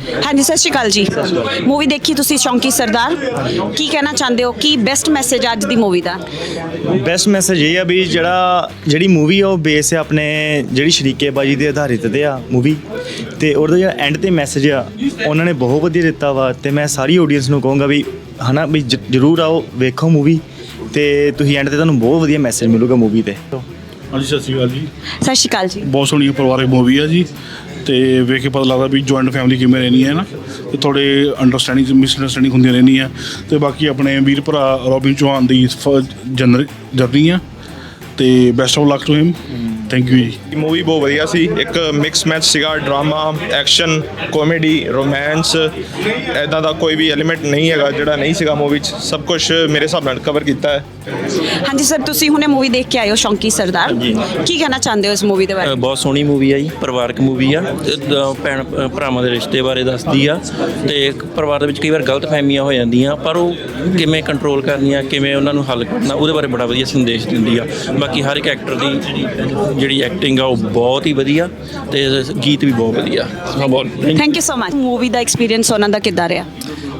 ਹਾਂਜੀ ਸਤਿ ਸ਼੍ਰੀ ਅਕਾਲ ਜੀ। ਮੂਵੀ ਦੇਖੀ ਤੁਸੀਂ ਸ਼ੌਂਕੀ ਸਰਦਾਰ? ਕੀ ਕਹਿਣਾ ਚਾਹੁੰਦੇ ਹੋ? ਕੀ ਬੈਸਟ ਮੈਸੇਜ ਅੱਜ ਦੀ ਮੂਵੀ ਦਾ? ਬੈਸਟ ਮੈਸੇਜ ਇਹ ਆ ਵੀ ਜਿਹੜਾ ਜਿਹੜੀ ਮੂਵੀ ਆ ਉਹ ਬੇਸ ਹੈ ਆਪਣੇ ਜਿਹੜੀ ਸ਼ਰੀਕੇਬਾਜੀ ਦੇ ਆਧਾਰਿਤ ਤੇ ਆ ਮੂਵੀ ਤੇ ਉਹਦਾ ਜਿਹੜਾ ਐਂਡ ਤੇ ਮੈਸੇਜ ਆ ਉਹਨਾਂ ਨੇ ਬਹੁਤ ਵਧੀਆ ਦਿੱਤਾ ਵਾ। ਤੇ ਮੈਂ ਸਾਰੀ ਆਡੀਅנס ਨੂੰ ਕਹੂੰਗਾ ਵੀ ਹਨਾ ਵੀ ਜ- ਜ਼ਰੂਰ ਆਓ ਵੇਖੋ ਮੂਵੀ ਤੇ ਤੁਸੀਂ ਐਂਡ ਤੇ ਤੁਹਾਨੂੰ ਬਹੁਤ ਵਧੀਆ ਮੈਸੇਜ ਮਿਲੂਗਾ ਮੂਵੀ ਤੇ। ਹਾਂਜੀ ਸਤਿ ਸ਼੍ਰੀ ਅਕਾਲ ਜੀ। ਸਤਿ ਸ਼੍ਰੀ ਅਕਾਲ ਜੀ। ਬਹੁਤ ਸੋਹਣੀ ਪਰਿਵਾਰਕ ਮੂਵੀ ਆ ਜੀ। ਤੇ ਵੇਖ ਕੇ ਪਤਾ ਲੱਗਦਾ ਵੀ ਜੁਆਇੰਟ ਫੈਮਿਲੀ ਕਿਵੇਂ ਰਹਿਣੀ ਹੈ ਨਾ, ਤੇ ਥੋੜੇ ਅੰਡਰਸਟੈਂਡਿੰਗ ਮਿਸ ਅੰਡਰਸਟੈਂਡਿੰਗ ਹੁੰਦੀਆਂ ਰਹਿੰਦੀਆਂ ਤੇ ਬਾਕੀ ਆਪਣੇ ਵੀਰ ਭਰਾ ਰੋਬਿਨ ਚੌਹਾਨ ਦੀ ਜਨਰ, ਜਰਨੀ ਆ, ਤੇ best of luck to him thank you ji. Movie ਬਹੁਤ ਵਧੀਆ ਸੀ। ਇੱਕ ਮਿਕਸ ਮੈਚ ਸੀਗਾ ਡਰਾਮਾ ਐਕਸ਼ਨ ਕਾਮੇਡੀ ਰੋਮਾਂਸ ਐਦਾਂ ਦਾ ਕੋਈ ਵੀ ਐਲੀਮੈਂਟ ਨਹੀਂ ਹੈਗਾ ਜਿਹੜਾ ਨਹੀਂ ਸੀਗਾ ਮੂਵੀ 'ਚ। ਸਭ ਕੁਝ ਮੇਰੇ ਹਿਸਾਬ ਨਾਲ ਕਵਰ ਕੀਤਾ ਹੈ। ਹਾਂਜੀ ਸਰ ਤੁਸੀਂ ਹੁਣੇ ਮੂਵੀ ਦੇਖ ਕੇ ਆਏ ਹੋ ਸ਼ੌਂਕੀ ਸਰਦਾਰ ਕੀ ਕਹਿਣਾ ਚਾਹੁੰਦੇ ਹੋ ਇਸ ਮੂਵੀ ਦੇ ਬਾਰੇ ਬਹੁਤ ਸੋਹਣੀ ਮੂਵੀ ਆ ਜੀ ਪਰਿਵਾਰਕ ਮੂਵੀ ਆ ਭੈਣ ਭਰਾਵਾਂ ਦੇ ਰਿਸ਼ਤੇ ਬਾਰੇ ਦੱਸਦੀ ਆ ਤੇ ਇੱਕ ਪਰਿਵਾਰ ਦੇ ਵਿੱਚ ਕਈ ਵਾਰ ਗਲਤ ਫਹਿਮੀਆਂ ਹੋ ਜਾਂਦੀਆਂ ਪਰ ਉਹ ਕਿਵੇਂ ਕੰਟਰੋਲ ਕਰਨੀਆਂ ਕਿਵੇਂ ਉਹਨਾਂ ਨੂੰ ਹੱਲ ਕਰਨਾ ਉਹਦੇ ਬਾਰੇ ਬੜਾ ਵਧੀਆ ਸੰਦੇਸ਼ ਦਿੰਦੀ ਆ ਬਾਕੀ ਹਰ ਇੱਕ ਐਕਟਰ ਦੀ ਜਿਹੜੀ ਐਕਟਿੰਗ ਆ ਉਹ ਬਹੁਤ ਹੀ ਵਧੀਆ ਤੇ ਗੀਤ ਵੀ ਬਹੁਤ ਵਧੀਆ ਹਾਂ ਬਹੁਤ thank you so much movie the experience ਉਹਨਾਂ ਦਾ ਕਿੱਦਾਂ ਰਿਹਾ?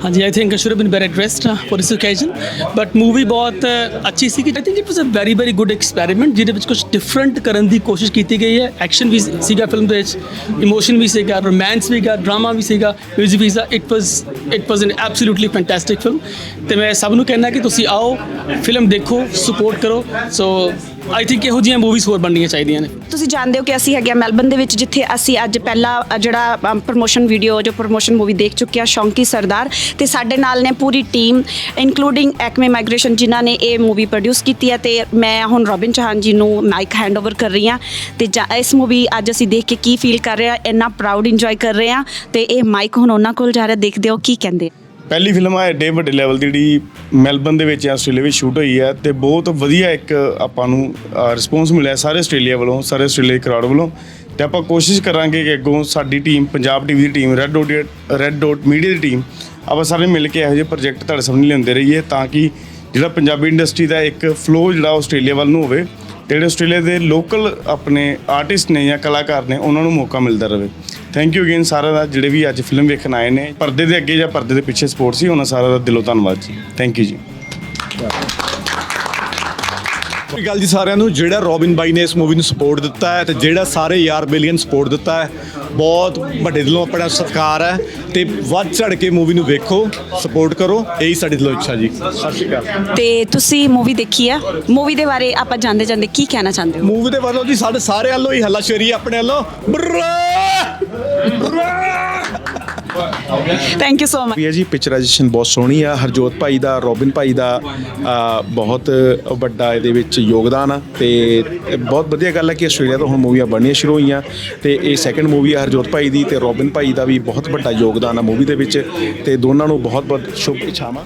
ਹਾਂਜੀ I think should have been better dressed for this occasion but movie ਬਹੁਤ ਅੱਛੀ ਸੀ ਕਿ I think it was a very very good experiment ਜਿਹਦੇ ਵਿੱਚ ਕੁਝ ਡਿਫਰੈਂਟ ਕਰਨ ਦੀ ਕੋਸ਼ਿਸ਼ ਕੀਤੀ ਗਈ ਹੈ। ਐਕਸ਼ਨ ਵੀ ਸੀਗਾ ਫਿਲਮ ਦੇ ਵਿੱਚ ਇਮੋਸ਼ਨ ਵੀ ਸੀਗਾ ਰੋਮਾਂਸ ਵੀ ਸੀਗਾ ਡਰਾਮਾ ਵੀ ਸੀਗਾ ਮਿਊਜ਼ਿਕ ਵੀ ਸੀਗਾ। It was it was an absolutely fantastic film ਤੇ ਮੈਂ ਸਭ ਨੂੰ ਕਹਿਣਾ ਕਿ ਤੁਸੀਂ ਆਓ ਫਿਲਮ ਦੇਖੋ ਸਪੋਰਟ ਕਰੋ। ਸੋ ਆਈ ਥਿੰਕ ਇਹੋ ਜਿਹੀਆਂ ਮੂਵੀਜ਼ ਹੋਰ ਬਣਨੀਆਂ ਚਾਹੀਦੀਆਂ ਨੇ। ਤੁਸੀਂ ਜਾਣਦੇ ਹੋ ਕਿ ਅਸੀਂ ਹੈਗੇ ਆ ਮੈਲਬਨ ਦੇ ਵਿੱਚ ਜਿੱਥੇ ਅਸੀਂ ਅੱਜ ਪਹਿਲਾ ਅ, ਜਿਹੜਾ ਪ੍ਰੋਮੋਸ਼ਨ ਵੀਡੀਓ ਜੋ ਪ੍ਰੋਮੋਸ਼ਨ ਮੂਵੀ ਦੇਖ ਚੁੱਕੇ ਆ ਸ਼ੌਂਕੀ ਸਰਦਾਰ। ਤੇ ਸਾਡੇ ਨਾਲ ਨੇ ਪੂਰੀ ਟੀਮ ਇਨਕਲੂਡਿੰਗ ਐਕਮੇ ਮਾਈਗ੍ਰੇਸ਼ਨ ਜਿਨ੍ਹਾਂ ਨੇ ਇਹ ਮੂਵੀ ਪ੍ਰੋਡਿਊਸ ਕੀਤੀ ਹੈ ਤੇ ਮੈਂ ਹੁਣ ਰੋਬਿਨ ਚੌਹਾਨ ਜੀ ਨੂੰ ਮਾਈਕ ਹੈਂਡਓਵਰ ਕਰ ਰਹੀ ਹਾਂ ਤੇ ਜਾ- ਇਸ ਮੂਵੀ ਅੱਜ ਅਸੀਂ ਦੇਖ ਕੇ ਕੀ ਫੀਲ ਕਰ ਰਹੇ ਆ ਇੰਨਾ ਪ੍ਰਾਊਡ ਇੰਜੋਏ ਕਰ ਰਹੇ ਆ। ਤੇ ਇਹ ਮਾਈਕ ਹੁਣ ਉਹਨਾਂ ਕੋਲ ਜਾ ਰਿਹਾ ਦੇਖਦੇ ਹੋ ਕੀ ਕਹਿੰਦੇ ਪਹਿਲੀ ਫਿਲਮ ਆ ਐਡੇ ਵੱਡੇ ਲੈਵਲ ਦੀ ਜਿਹੜੀ ਮੈਲਬਨ ਦੇ ਵਿੱਚ ਆਸਟ੍ਰੇਲੀਆ ਵਿੱਚ ਸ਼ੂਟ ਹੋਈ ਹੈ ਤੇ ਬਹੁਤ ਵਧੀਆ ਇੱਕ ਆਪਾਂ ਨੂੰ ਰਿਸਪੌਂਸ ਮਿਲਿਆ ਸਾਰੇ ਆਸਟ੍ਰੇਲੀਆ ਵੱਲੋਂ, ਸਾਰੇ ਆਸਟ੍ਰੇਲੀਆ ਕਰਾਊਡ ਵੱਲੋਂ ਤੇ ਆਪਾਂ ਕੋਸ਼ਿਸ਼ ਕਰਾਂਗੇ ਕਿ ਅੱਗੋਂ ਸਾਡੀ ਟੀਮ ਪੰਜਾਬ ਟੀਵੀ ਦੀ team red dot red dot media ਦੀ ਟੀਮ ਆਪਾਂ ਸਾਰੇ ਮਿਲ ਕੇ ਇਹੋ ਜਿਹੇ ਪ੍ਰੋਜੈਕਟ ਤੁਹਾਡੇ ਸਾਹਮਣੇ ਲਿਆਉਂਦੇ ਰਹੀਏ ਤਾਂ ਕਿ ਜਿਹੜਾ ਪੰਜਾਬੀ ਇੰਡਸਟਰੀ ਦਾ ਇੱਕ ਫਲੋ ਜਿਹੜਾ ਆਸਟ੍ਰੇਲੀਆ ਵੱਲ ਨੂੰ ਹੋਵੇ। ਜਿਹੜੇ ਆਸਟ੍ਰੇਲੀਆ ਦੇ ਲੋਕਲ ਆਪਣੇ ਆਰਟਿਸਟ ਨੇ ਜਾਂ ਕਲਾਕਾਰ ਨੇ, ਉਹਨਾਂ ਨੂੰ ਮੌਕਾ ਮਿਲਦਾ ਰਹੇ। ਥੈਂਕ ਯੂ ਅਗੇਨ ਸਾਰਿਆਂ ਦਾ, ਜਿਹੜੇ ਵੀ ਅੱਜ ਫਿਲਮ ਵੇਖਣ ਆਏ ਨੇ, ਪਰਦੇ ਦੇ ਅੱਗੇ ਜਾਂ ਪਰਦੇ ਦੇ ਪਿੱਛੇ ਸਪੋਰਟ ਸੀ, ਉਹਨਾਂ ਸਾਰਿਆਂ ਦਾ ਦਿਲੋਂ ਧੰਨਵਾਦ ਜੀ। ਥੈਂਕ ਯੂ ਜੀ। ਸਤਿ ਗੱਲ ਜੀ ਸਾਰਿਆਂ ਨੂੰ। ਜਿਹੜਾ ਰੋਬਿਨ ਬਾਈ ਨੇ ਇਸ ਮੂਵੀ ਨੂੰ ਸਪੋਰਟ ਦਿੱਤਾ ਹੈ ਤੇ ਜਿਹੜਾ ਸਾਰੇ ਯਾਰ ਬਿਲੀਅਨ ਸਪੋਰਟ ਦਿੱਤਾ ਹੈ ਬਹੁਤ ਵੱਡੇ ਦਿਲੋਂ ਆਪਣਾ ਸਤਿਕਾਰ ਹੈ ਤੇ ਵੱਧ ਚੜ ਕੇ ਮੂਵੀ ਨੂੰ ਵੇਖੋ ਸਪੋਰਟ ਕਰੋ ਇਹੀ ਸਾਡੀ ਦਿਲੋਂ ਇੱਛਾ ਜੀ। ਸਤਿ ਸ਼੍ਰੀ ਅਕਾਲ। ਤੇ ਤੁਸੀਂ ਮੂਵੀ ਦੇਖੀ ਆ? ਮੂਵੀ ਦੇ ਬਾਰੇ ਆਪਾਂ ਜਾਂਦੇ ਜਾਂਦੇ ਕੀ ਕਹਿਣਾ ਚਾਹੁੰਦੇ ਹੋ? ਮੂਵੀ ਦੇ ਵੱਲੋਂ ਜੀ ਸਾਡੇ ਸਾਰੇ ਵੱਲੋਂ ਹੀ ਹੱਲਾ ਸ਼ੇਰੀ ਆਪਣੇ ਵੱਲੋਂ। ਥੈਂਕ ਯੂ ਸੋ ਮਚ ਵੀ ਹੈ ਜੀ ਪਿਕਚਰਾਈਜੇਸ਼ਨ ਬਹੁਤ ਸੋਹਣੀ ਆ। ਹਰਜੋਤ ਭਾਈ ਦਾ ਰੋਬਿਨ ਭਾਈ ਦਾ ਆ, ਬਹੁਤ ਵੱਡਾ ਇਹਦੇ ਵਿੱਚ ਯੋਗਦਾਨ ਆ ਤੇ ਬਹੁਤ ਵਧੀਆ ਗੱਲ ਹੈ ਕਿ ਆਸਟ੍ਰੇਲੀਆ ਤੋਂ ਹੁਣ ਮੂਵੀਆਂ ਬਣਨੀਆਂ ਸ਼ੁਰੂ ਹੋਈਆਂ ਤੇ ਇਹ ਸੈਕੰਡ ਮੂਵੀ ਆ ਹਰਜੋਤ ਭਾਈ ਦੀ ਤੇ ਰੋਬਿਨ ਭਾਈ ਦਾ ਵੀ ਬਹੁਤ ਵੱਡਾ ਯੋਗਦਾਨ ਆ ਮੂਵੀ ਦੇ ਵਿੱਚ ਤੇ ਦੋਨਾਂ ਨੂੰ ਬਹੁਤ ਬਹੁਤ ਸ਼ੁਭ ਇੱਛਾਵਾਂ।